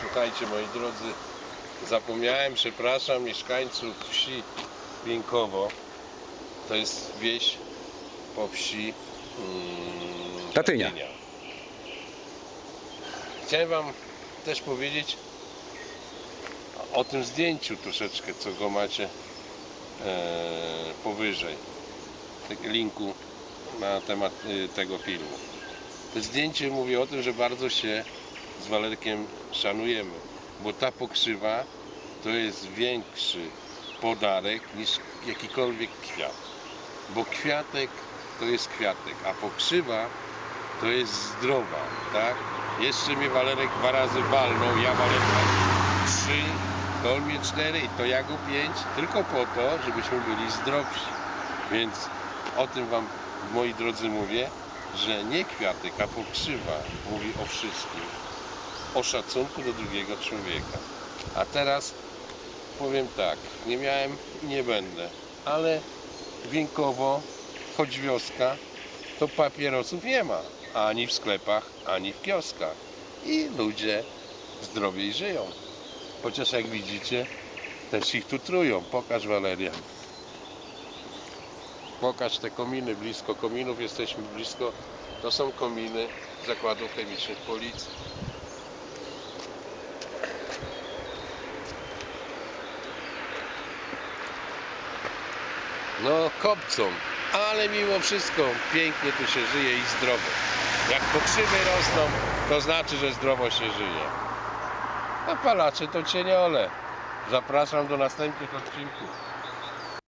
Słuchajcie moi drodzy, zapomniałem, przepraszam mieszkańców wsi Piękowo. To jest wieś po wsi mm, Tatynia. Chciałem wam też powiedzieć o tym zdjęciu troszeczkę, co go macie e, powyżej. Linku na temat e, tego filmu. To zdjęcie mówi o tym, że bardzo się z Walerkiem szanujemy, bo ta pokrzywa to jest większy podarek niż jakikolwiek kwiat. Bo kwiatek to jest kwiatek, a pokrzywa to jest zdrowa, tak? Jeszcze mnie Walerek dwa razy walnął, ja Walerka trzy, to on mnie cztery i to ja go pięć, tylko po to, żebyśmy byli zdrowsi. Więc o tym wam, moi drodzy, mówię, że nie kwiatek, a pokrzywa mówi o wszystkim. O szacunku do drugiego człowieka. A teraz powiem tak, nie miałem i nie będę, ale Wienkowo, choć wioska, to papierosów nie ma. Ani w sklepach, ani w kioskach. I ludzie zdrowiej żyją. Chociaż jak widzicie, też ich tu trują. Pokaż Walerian. Pokaż te kominy, blisko kominów jesteśmy blisko. To są kominy zakładów chemicznych policji. No kopcą, ale mimo wszystko pięknie tu się żyje i zdrowo. Jak pokrzywy rosną, to znaczy, że zdrowo się żyje. A palacze to cieniole. Zapraszam do następnych odcinków.